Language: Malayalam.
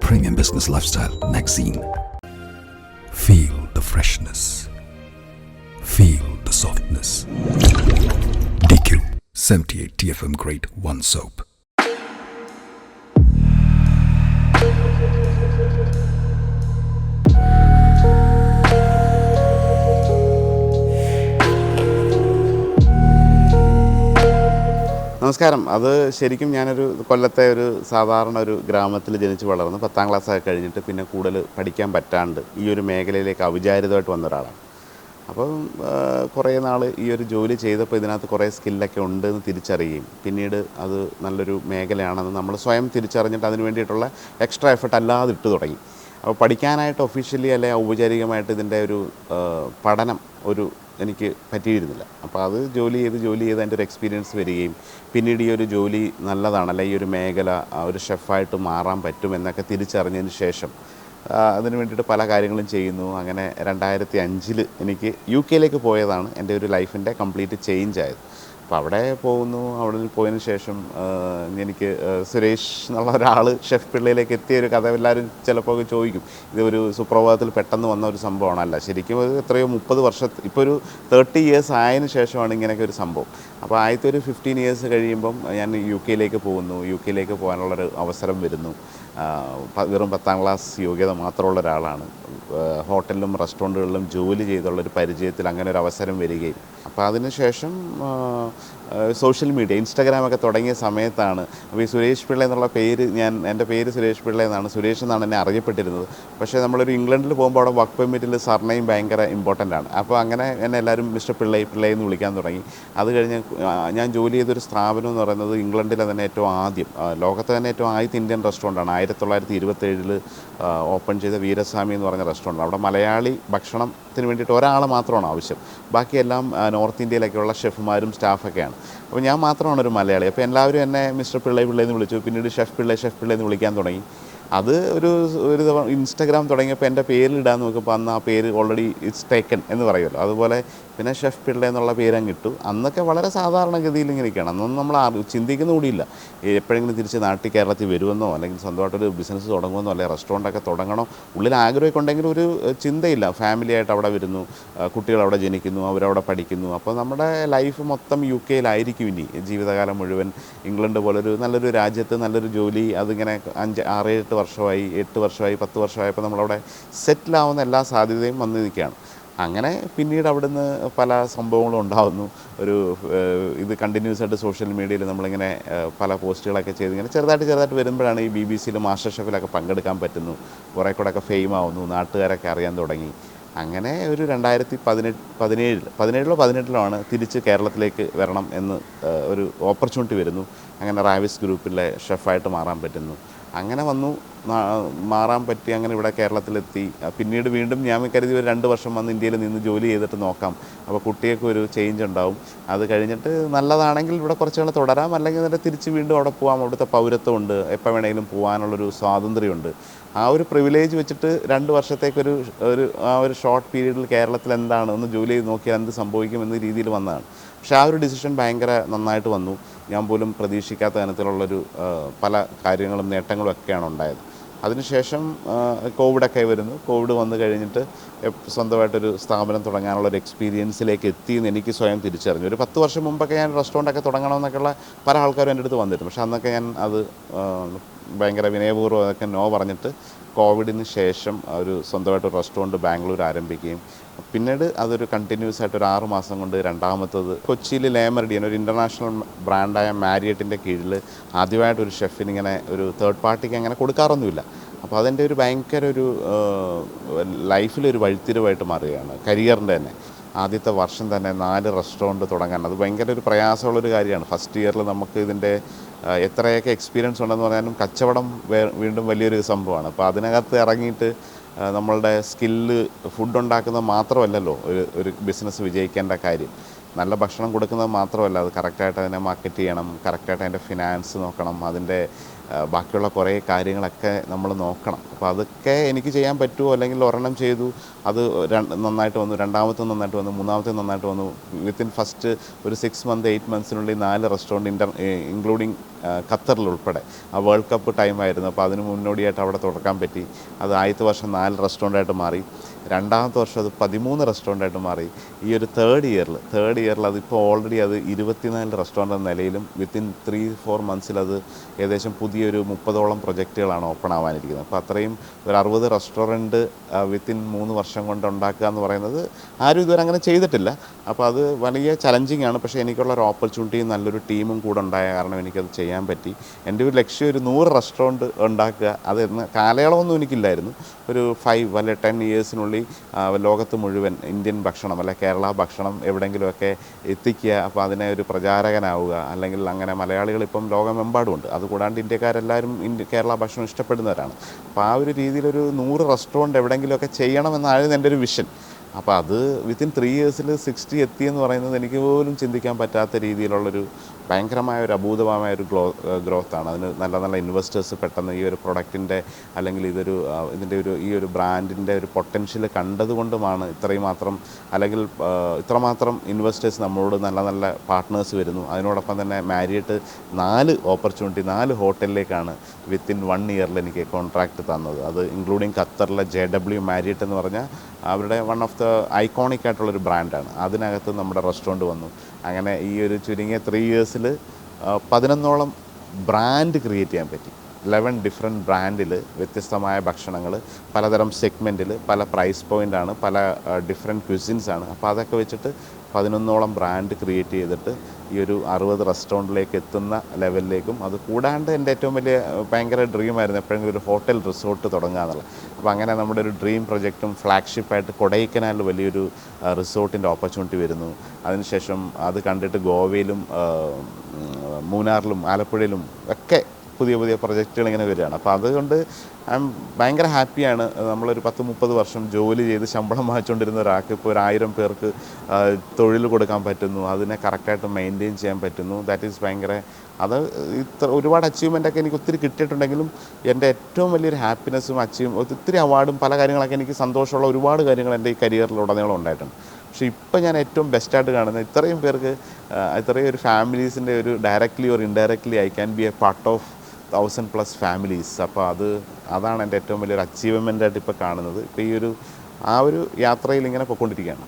Premium Business Lifestyle Magazine. Feel the freshness. Feel the softness. DQ 78 TFM Grade 1 Soap. നമസ്കാരം. അത് ശരിക്കും ഞാനൊരു കൊല്ലത്തെ ഒരു സാധാരണ ഒരു ഗ്രാമത്തിൽ ജനിച്ച് വളർന്ന് പത്താം ക്ലാസ്സൊക്കെ കഴിഞ്ഞിട്ട് പിന്നെ കൂടുതൽ പഠിക്കാൻ പറ്റാണ്ട് ഈ ഒരു മേഖലയിലേക്ക് അവിചാരിതമായിട്ട് വന്ന ഒരാളാണ്. അപ്പം കുറേ നാൾ ഈ ഒരു ജോലി ചെയ്തപ്പോൾ ഇതിനകത്ത് കുറേ സ്കില്ലൊക്കെ ഉണ്ട് എന്ന് തിരിച്ചറിയുകയും പിന്നീട് അത് നല്ലൊരു മേഖലയാണെന്ന് നമ്മൾ സ്വയം തിരിച്ചറിഞ്ഞിട്ട് അതിന് വേണ്ടിയിട്ടുള്ള എക്സ്ട്രാ എഫർട്ട് അല്ലാതെ ഇട്ട് തുടങ്ങി. അപ്പോൾ പഠിക്കാനായിട്ട് ഒഫീഷ്യലി അല്ലെ ഔപചാരികമായിട്ട് ഇതിന്റെ ഒരു പഠനം ഒരു എനിക്ക് പറ്റിയിരുന്നില്ല. അപ്പോൾ അത് ജോലി ചെയ്ത് ജോലി ചെയ്ത് എന്റെ ഒരു എക്സ്പീരിയൻസ് വരികയും പിന്നീട് ഈ ഒരു ജോലി നല്ലതാണ് അല്ലെ ഈ ഒരു മേഖല ഒരു ഷെഫായിട്ട് മാറാൻ പറ്റും എന്നൊക്കെ തിരിച്ചറിഞ്ഞതിന് ശേഷം അതിന് വേണ്ടിയിട്ട് പല കാര്യങ്ങളും ചെയ്യുന്നു. അങ്ങനെ രണ്ടായിരത്തി അഞ്ചിൽ എനിക്ക് യു കെയിലേക്ക് പോയതാണ് എന്റെ ഒരു ലൈഫിന്റെ കംപ്ലീറ്റ് ചേഞ്ച് ആയത്. അപ്പോൾ അവിടെ പോകുന്നു. അവിടെ പോയതിന് ശേഷം എനിക്ക് സുരേഷ് എന്നുള്ള ഒരാൾ ഷെഫ് പിള്ളയിലേക്ക് എത്തിയ ഒരു കഥ എല്ലാവരും ചിലപ്പോൾ ചോദിക്കും. ഇത് ഒരു സുപ്രഭാതത്തിൽ പെട്ടെന്ന് വന്ന ഒരു സംഭവമാണ് അല്ല ശരിക്കും ഒരു എത്രയോ മുപ്പത് വർഷം ഇപ്പോൾ ഒരു തേർട്ടി ഇയേഴ്സ് ആയതിനു ശേഷമാണ് ഇങ്ങനെയൊക്കെ ഒരു സംഭവം. അപ്പോൾ ആദ്യത്തെ ഒരു ഫിഫ്റ്റീൻ ഇയേഴ്സ് കഴിയുമ്പം ഞാൻ യു കെയിലേക്ക് പോകുന്നു. യു കെയിലേക്ക് പോകാനുള്ളൊരു അവസരം വരുന്നു. വെറും പത്താം ക്ലാസ് യോഗ്യത മാത്രമുള്ള ഒരാളാണ്. ഹോട്ടലിലും റെസ്റ്റോറന്റുകളിലും ജോലി ചെയ്തുള്ള ഒരു പരിചയത്തിൽ അങ്ങനെ ഒരു അവസരം വരികയും അപ്പോൾ അതിനുശേഷം സോഷ്യൽ മീഡിയ ഇൻസ്റ്റാഗ്രാമൊക്കെ തുടങ്ങിയ സമയത്താണ്. അപ്പോൾ ഈ സുരേഷ് പിള്ള എന്നുള്ള പേര് ഞാൻ എന്റെ പേര് സുരേഷ് പിള്ള എന്നാണ്. സുരേഷ് എന്നാണ് എന്നെ അറിയപ്പെട്ടിരുന്നത്. പക്ഷേ നമ്മളൊരു ഇംഗ്ലണ്ടിൽ പോകുമ്പോൾ അവിടെ വർക്ക് പെർമിറ്റിൽ സർനെയും ഭയങ്കര ഇമ്പോർട്ടന്റ് ആണ്. അപ്പോൾ അങ്ങനെ എന്നെ എല്ലാവരും മിസ്റ്റർ പിള്ളൈ പിള്ളൈ എന്ന് വിളിക്കാൻ തുടങ്ങി. അത് കഴിഞ്ഞ് ഞാൻ ജോലി ചെയ്തൊരു സ്ഥാപനം എന്ന് പറയുന്നത് ഇംഗ്ലണ്ടിലെ തന്നെ ഏറ്റവും ആദ്യം ലോകത്തെ തന്നെ ഏറ്റവും ആദ്യത്തെ ഇന്ത്യൻ റെസ്റ്റോറന്റാണ് ആയിരത്തി തൊള്ളായിരത്തി ഇരുപത്തേഴിൽ ഓപ്പൺ ചെയ്ത വീരസ്വാമി എന്ന് പറഞ്ഞ റെസ്റ്റോറന്റ് അവിടെ മലയാളി ഭക്ഷണത്തിന് വേണ്ടിയിട്ട് ഒരാൾ മാത്രമാണ് ആവശ്യം. ബാക്കിയെല്ലാം നോർത്ത് ഇന്ത്യയിലൊക്കെയുള്ള ഷെഫുമാരും സ്റ്റാഫൊക്കെയാണ്. അപ്പോൾ ഞാൻ മാത്രമാണ് ഒരു മലയാളി. അപ്പോൾ എല്ലാവരും എന്നെ മിസ്റ്റർ പിള്ളൈ പിള്ളൈ എന്ന് വിളിച്ചു. പിന്നീട് ഷെഫ് പിള്ളൈ ഷെഫ് പിള്ളേ എന്ന് വിളിക്കാൻ തുടങ്ങി. അത് ഒരു ഒരു തവണ ഇൻസ്റ്റാഗ്രാം തുടങ്ങിയപ്പോൾ എന്റെ പേരിലിടാൻ നോക്കുമ്പോൾ അന്ന് ആ പേര് ഓൾറെഡി ഇറ്റ്സ് ടേക്കൺ എന്ന് പറയുമല്ലോ. അതുപോലെ പിന്നെ ഷെഫ് പിള്ള എന്നുള്ള പേരും കിട്ടും അന്നൊക്കെ വളരെ സാധാരണഗതിയിൽ ഇങ്ങനെയൊക്കെയാണ്. അന്നൊന്നും നമ്മൾ ചിന്തിക്കുന്ന കൂടിയില്ല. എപ്പോഴെങ്കിലും തിരിച്ച് നാട്ടിൽ കേരളത്തിൽ വരുമെന്നോ അല്ലെങ്കിൽ സ്വന്തമായിട്ടൊരു ബിസിനസ് തുടങ്ങുമെന്നോ അല്ലെങ്കിൽ റെസ്റ്റോറന്റൊക്കെ തുടങ്ങണോ ഉള്ളിൽ ആഗ്രഹമൊക്കെ ഉണ്ടെങ്കിൽ ഒരു ചിന്തയില്ല. ഫാമിലി ആയിട്ട് അവിടെ വരുന്നു കുട്ടികൾ അവിടെ ജനിക്കുന്നു അവരവിടെ പഠിക്കുന്നു. അപ്പോൾ നമ്മുടെ ലൈഫ് മൊത്തം യു കെയിലായിരിക്കും ഇനി. ജീവിതകാലം മുഴുവൻ ഇംഗ്ലണ്ട് പോലൊരു നല്ലൊരു രാജ്യത്ത് നല്ലൊരു ജോലി അതിങ്ങനെ അഞ്ച് ആറ് എട്ട് വർഷമായി എട്ട് വർഷമായി പത്ത് വർഷമായപ്പോൾ നമ്മളവിടെ സെറ്റിലാവുന്ന എല്ലാ സാധ്യതയും വന്നു നിൽക്കുകയാണ്. അങ്ങനെ പിന്നീട് അവിടുന്ന് പല സംഭവങ്ങളും ഉണ്ടാകുന്നു ഒരു ഇത് കണ്ടിന്യൂസ് ആയിട്ട് സോഷ്യൽ മീഡിയയിൽ നമ്മളിങ്ങനെ പല പോസ്റ്റുകളൊക്കെ ചെയ്ത് ഇങ്ങനെ ചെറുതായിട്ട് ചെറുതായിട്ട് വരുമ്പോഴാണ് ഈ ബി ബി സിയിൽ മാസ്റ്റർ ഷെഫിലൊക്കെ പങ്കെടുക്കാൻ പറ്റുന്നു. കുറേ കൂടെ ഒക്കെ ഫെയിം ആവുന്നു നാട്ടുകാരൊക്കെ അറിയാൻ തുടങ്ങി. അങ്ങനെ ഒരു രണ്ടായിരത്തി പതിനെട്ട് പതിനേഴിൽ പതിനേഴിലോ പതിനെട്ടിലോ ആണ് തിരിച്ച് കേരളത്തിലേക്ക് വരണം എന്ന് ഒരു ഓപ്പർച്യൂണിറ്റി വരുന്നു. അങ്ങനെ റാവിസ് ഗ്രൂപ്പിലെ ഷെഫായിട്ട് മാറാൻ പറ്റുന്നു. അങ്ങനെ വന്നു. മാറാൻ പറ്റി അങ്ങനെ ഇവിടെ കേരളത്തിലെത്തി. പിന്നീട് വീണ്ടും ഞാൻ കരുതി ഒരു രണ്ട് വർഷം വന്ന് ഇന്ത്യയിൽ നിന്ന് ജോലി ചെയ്തിട്ട് നോക്കാം. അപ്പോൾ കുട്ടിയൊക്കെ ഒരു ചേഞ്ച് ഉണ്ടാവും. അത് കഴിഞ്ഞിട്ട് നല്ലതാണെങ്കിൽ ഇവിടെ കുറച്ച് നാൾ തുടരാം. അല്ലെങ്കിൽ നേരെ തിരിച്ച് വീണ്ടും അവിടെ പോകാം അവിടുത്തെ പൗരത്വമുണ്ട് എപ്പോൾ വേണമെങ്കിലും പോകാനുള്ളൊരു സ്വാതന്ത്ര്യമുണ്ട്. ആ ഒരു പ്രിവിലേജ് വെച്ചിട്ട് രണ്ട് വർഷത്തേക്കൊരു ഒരു ആ ഒരു ഷോർട്ട് പീരീഡിൽ കേരളത്തിൽ എന്താണ് ഒന്ന് ജോലി ചെയ്ത് നോക്കിയാൽ എന്ത് സംഭവിക്കും എന്ന രീതിയിൽ വന്നതാണ്. പക്ഷേ ആ ഒരു ഡിസിഷൻ ഭയങ്കര നന്നായിട്ട് വന്നു. ഞാൻ പോലും പ്രതീക്ഷിക്കാത്ത തരത്തിലുള്ളൊരു പല കാര്യങ്ങളും നേട്ടങ്ങളും ഒക്കെയാണ് ഉണ്ടായത്. അതിനുശേഷം കോവിഡൊക്കെ വരുന്നു. കോവിഡ് വന്നു കഴിഞ്ഞിട്ട് സ്വന്തമായിട്ടൊരു സ്ഥാപനം തുടങ്ങാനുള്ള ഒരു എക്സ്പീരിയൻസിലേക്ക് എത്തി എന്ന് എനിക്ക് സ്വയം തിരിച്ചറിഞ്ഞു. ഒരു പത്ത് വർഷം മുമ്പൊക്കെ ഞാൻ റെസ്റ്റോറന്റൊക്കെ തുടങ്ങണമെന്നൊക്കെയുള്ള പല ആൾക്കാരും എന്റെ അടുത്ത് വന്നിരുന്നു. പക്ഷെ അന്നൊക്കെ ഞാൻ അത് ഭയങ്കര വിനയപൂർവം അതൊക്കെ നോ പറഞ്ഞിട്ട് കോവിഡിന് ശേഷം ഒരു സ്വന്തമായിട്ട് റെസ്റ്റോറന്റ് ബാംഗ്ലൂർ ആരംഭിക്കുകയും പിന്നീട് അതൊരു കണ്ടിന്യൂസ് ആയിട്ട് ഒരു ആറ് മാസം കൊണ്ട് രണ്ടാമത്തത് കൊച്ചിയിൽ ലേമർഡിയൻ ഒരു ഇന്റർനാഷണൽ ബ്രാൻഡായ മാരിയറ്റിന്റെ കീഴിൽ ആദ്യമായിട്ട് ഒരു ഷെഫിന് ഇങ്ങനെ ഒരു തേർഡ് പാർട്ടിക്ക് അങ്ങനെ കൊടുക്കാറൊന്നുമില്ല. അപ്പോൾ അതിന്റെ ഒരു ഭയങ്കര ഒരു ലൈഫിലൊരു വഴിത്തിരിവായിട്ട് മാറുകയാണ് കരിയറിന്റെ തന്നെ. ആദ്യത്തെ വർഷം തന്നെ നാല് റെസ്റ്റോറന്റ് തുടങ്ങാൻ. അത് ഭയങ്കര ഒരു പ്രയാസമുള്ളൊരു കാര്യമാണ്. ഫസ്റ്റ് ഇയറിൽ നമുക്ക് ഇതിന്റെ എത്രയൊക്കെ എക്സ്പീരിയൻസ് ഉണ്ടെന്ന് പറഞ്ഞാലും കച്ചവടം വീണ്ടും വലിയൊരു സംഭവമാണ്. അപ്പോൾ അതിനകത്ത് ഇറങ്ങിയിട്ട് നമ്മളുടെ സ്കില്ല് ഫുഡ് ഉണ്ടാക്കുന്നത് മാത്രമല്ലല്ലോ ഒരു ഒരു ബിസിനസ് വിജയിക്കേണ്ട കാര്യം. നല്ല ഭക്ഷണം കൊടുക്കുന്നത് മാത്രമല്ല അത് കറക്റ്റായിട്ട് അതിനെ മാർക്കറ്റ് ചെയ്യണം കറക്റ്റായിട്ട് അതിന്റെ ഫിനാൻസ് നോക്കണം അതിന്റെ ബാക്കിയുള്ള കുറേ കാര്യങ്ങളൊക്കെ നമ്മൾ നോക്കണം. അപ്പോൾ അതൊക്കെ എനിക്ക് ചെയ്യാൻ പറ്റുമോ അല്ലെങ്കിൽ ഒരെണ്ണം ചെയ്തു അത് നന്നായിട്ട് വന്നു രണ്ടാമത്തെ നന്നായിട്ട് വന്നു മൂന്നാമത്തെ നന്നായിട്ട് വന്നു. വിത്തിൻ ഫസ്റ്റ് ഒരു സിക്സ് മന്ത് എയ്റ്റ് മന്ത്സിനുള്ളിൽ നാല് റെസ്റ്റോറന്റ് ഇന്റർ ഇൻക്ലൂഡിങ് ഖത്തറിൽ ഉൾപ്പെടെ ആ വേൾഡ് കപ്പ് ടൈം ആയിരുന്നു അപ്പോൾ അതിന് മുന്നോടിയായിട്ട് അവിടെ തുടക്കാൻ പറ്റി. അത് ആദ്യത്തെ വർഷം നാല് റെസ്റ്റോറന്റായിട്ട് മാറി. രണ്ടാമത്തെ വർഷം അത് പതിമൂന്ന് റെസ്റ്റോറന്റായിട്ട് മാറി. ഈ ഒരു തേർഡ് ഇയറിൽ തേർഡ് ഇയറിൽ അതിപ്പോൾ ഓൾറെഡി അത് ഇരുപത്തിനാല് റെസ്റ്റോറന്റ് എന്ന നിലയിലും വിത്തിൻ ത്രീ ഫോർ മന്ത്സിൽ അത് ഏകദേശം പുതിയൊരു മുപ്പതോളം പ്രൊജക്റ്റുകളാണ് ഓപ്പൺ ആവാനിരിക്കുന്നത്. അപ്പോൾ അത്രയും ഒരു അറുപത് റെസ്റ്റോറന്റ് വിത്തിൻ മൂന്ന് വർഷം കൊണ്ട് ഉണ്ടാക്കുക എന്ന് പറയുന്നത് ആരും ഇതുവരെ അങ്ങനെ ചെയ്തിട്ടില്ല. അപ്പോൾ അത് വലിയ ചലഞ്ചിങ് ആണ്. പക്ഷേ എനിക്കുള്ള ഒരു ഓപ്പർച്യൂണിറ്റിയും നല്ലൊരു ടീമും കൂടെ ഉണ്ടായ കാരണം എനിക്കത് ചെയ്യാൻ പറ്റി. എന്റെ ഒരു ലക്ഷ്യം ഒരു നൂറ് റെസ്റ്റോറന്റ് ഉണ്ടാക്കുക. അതെന്ന് കാലയളവൊന്നും എനിക്കില്ലായിരുന്നു. ഒരു ഫൈവ് അല്ലെ ടെൻ ഇയേഴ്സിനുള്ളിൽ ലോകത്ത് മുഴുവൻ ഇന്ത്യൻ ഭക്ഷണം അല്ലെ കേരള ഭക്ഷണം എവിടെയെങ്കിലുമൊക്കെ എത്തിക്കുക. അപ്പോൾ അതിനെ ഒരു പ്രചാരകനാവുക. അല്ലെങ്കിൽ അങ്ങനെ മലയാളികൾ ഇപ്പം ലോകമെമ്പാടുമുണ്ട്. അതുകൂടാണ്ട് ഇന്ത്യക്കാരെല്ലാവരും ഇന്ത്യ കേരള ഭക്ഷണം ഇഷ്ടപ്പെടുന്നവരാണ്. അപ്പോൾ ആ ഒരു രീതിയിലൊരു നൂറ് റെസ്റ്റോറന്റ് എവിടെയെങ്കിലുമൊക്കെ ചെയ്യണമെന്നായിരുന്നു എന്റെ ഒരു വിഷൻ അപ്പോൾ അത് വിത്തിൻ ത്രീ ഇയേഴ്സിൽ സിക്സ്റ്റി എത്തിയെന്ന് പറയുന്നത് എനിക്ക് പോലും ചിന്തിക്കാൻ പറ്റാത്ത രീതിയിലുള്ളൊരു ഭയങ്കരമായ ഒരു അഭൂതമായ ഒരു ഗ്ലോ ഗ്രോത്താണ് അതിന് നല്ല നല്ല ഇൻവെസ്റ്റേഴ്സ് പെട്ടെന്ന് ഈ ഒരു പ്രൊഡക്റ്റിന്റെ അല്ലെങ്കിൽ ഇതൊരു ഇതിന്റെ ഒരു ഈ ഒരു ബ്രാൻഡിന്റെ ഒരു പൊട്ടൻഷ്യൽ കണ്ടതുകൊണ്ടുമാണ് ഇത്രയും മാത്രം അല്ലെങ്കിൽ ഇത്രമാത്രം ഇൻവെസ്റ്റേഴ്സ് നമ്മളോട് നല്ല നല്ല പാർട്ട്നേഴ്സ് വരുന്നു. അതിനോടൊപ്പം തന്നെ മാരിയിട്ട് നാല് ഓപ്പർച്യൂണിറ്റി നാല് ഹോട്ടലിലേക്കാണ് വിത്തിൻ വൺ ഇയറിൽ എനിക്ക് കോൺട്രാക്റ്റ് തന്നത്. അത് ഇൻക്ലൂഡിങ് ഖത്തറിലെ ജെ ഡബ്ല്യു മാരിയറ്റ് എന്ന് പറഞ്ഞാൽ അവരുടെ വൺ ഓഫ് ദ ഐക്കോണിക് ആയിട്ടുള്ളൊരു ബ്രാൻഡാണ്. അതിനകത്ത് നമ്മുടെ റെസ്റ്റോറന്റ് വന്നു. അങ്ങനെ ഈ ഒരു ചുരുങ്ങിയ ത്രീ ഇയേഴ്സിൽ പതിനൊന്നോളം ബ്രാൻഡ് ക്രിയേറ്റ് ചെയ്യാൻ പറ്റി. ലെവൻ ഡിഫറെന്റ് ബ്രാൻഡിൽ വ്യത്യസ്തമായ ഭക്ഷണങ്ങൾ പലതരം സെഗ്മെന്റിൽ പല പ്രൈസ് പോയിന്റാണ് പല ഡിഫറെന്റ് ആണ്. അപ്പോൾ അതൊക്കെ വെച്ചിട്ട് പതിനൊന്നോളം ബ്രാൻഡ് ക്രിയേറ്റ് ചെയ്തിട്ട് ഈ ഒരു അറുപത് റെസ്റ്റോറന്റിലേക്ക് എത്തുന്ന ലെവലിലേക്കും അത് കൂടാണ്ട് എന്റെ ഏറ്റവും വലിയ ഭയങ്കര ഡ്രീമായിരുന്നു എപ്പോഴെങ്കിലും ഒരു ഹോട്ടൽ റിസോർട്ട് തുടങ്ങുക എന്നുള്ളത് അപ്പോൾ അങ്ങനെ നമ്മുടെ ഒരു ഡ്രീം പ്രൊജക്റ്റും ഫ്ലാഗ്ഷിപ്പായിട്ട് കൊടൈക്കനാലിൽ വലിയൊരു റിസോർട്ടിന്റെ ഓപ്പർച്യൂണിറ്റി വരുന്നു. അതിനുശേഷം അത് കണ്ടിട്ട് ഗോവയിലും മൂന്നാറിലും ആലപ്പുഴയിലും ഒക്കെ പുതിയ പുതിയ പ്രൊജക്റ്റുകൾ ഇങ്ങനെ വരികയാണ്. അപ്പോൾ അതുകൊണ്ട് ഐ എം ഭയങ്കര ഹാപ്പിയാണ്. നമ്മളൊരു പത്ത് മുപ്പത് വർഷം ജോലി ചെയ്ത് ശമ്പളം വാങ്ങിച്ചുകൊണ്ടിരുന്ന ഒരാൾക്ക് ഇപ്പോൾ ഒരു ആയിരം പേർക്ക് തൊഴിൽ കൊടുക്കാൻ പറ്റുന്നു. അതിനെ കറക്റ്റായിട്ട് മെയിന്റെയിൻ ചെയ്യാൻ പറ്റുന്നു. ദാറ്റ് ഈസ് ഭയങ്കര അത് ഇത്ര ഒരുപാട് അച്ചീവ്മെന്റ് ഒക്കെ എനിക്ക് ഒത്തിരി കിട്ടിയിട്ടുണ്ടെങ്കിലും എന്റെ ഏറ്റവും വലിയൊരു ഹാപ്പിനെസ്സും അച്ചീവ് ഒത്തിരി അവാർഡും പല കാര്യങ്ങളൊക്കെ എനിക്ക് സന്തോഷമുള്ള ഒരുപാട് കാര്യങ്ങൾ എന്റെ ഈ കരിയറിലുടനീളം ഉണ്ടായിട്ടുണ്ട്. പക്ഷേ ഇപ്പം ഞാൻ ഏറ്റവും ബെസ്റ്റായിട്ട് കാണുന്നത് ഇത്രയും പേർക്ക് ഇത്രയും ഒരു ഫാമിലീസിന്റെ ഒരു directly or indirectly I can be a part of thousand plus families അപ്പോൾ അത് അതാണ് എന്റെ ഏറ്റവും വലിയൊരു അച്ചീവ്മെന്റ് ആയിട്ട് ഇപ്പോൾ കാണുന്നത്. ഇപ്പോൾ ഈ ഒരു ആ ഒരു യാത്രയിൽ ഇങ്ങനെ പൊയ്ക്കൊണ്ടിരിക്കുകയാണ്.